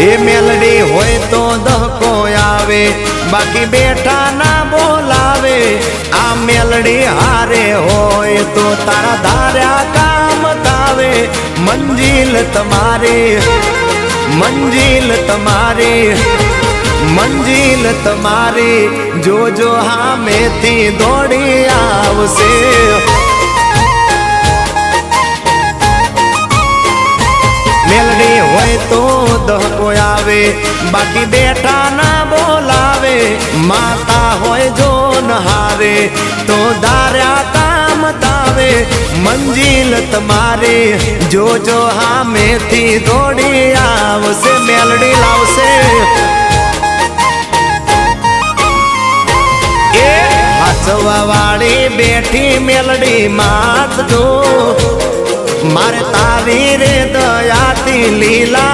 એ મેલડી હોય તો દહકો આવે બાકી બેઠા ના બોલાવે આ મેલડી હારે હોય તો તારા ધાર્યા કામ તાવે મંજિલ તમારી મંજિલ તમારી મંજિલ તમારી જોજો હામેથી દોડી આવશે મેલડી હોય તો દહકો આવે, બાકી બેઠા ના બોલાવે. માતા હોય જો નહારે તો દાર્યા કામ તાવે. મંજિલ તમારે જોજો હામેથી દોડી આવશે, મેલડી લાવશે. વાળી બેઠી મેલડી માત જો. મારે તારી રે દયાથી લીલા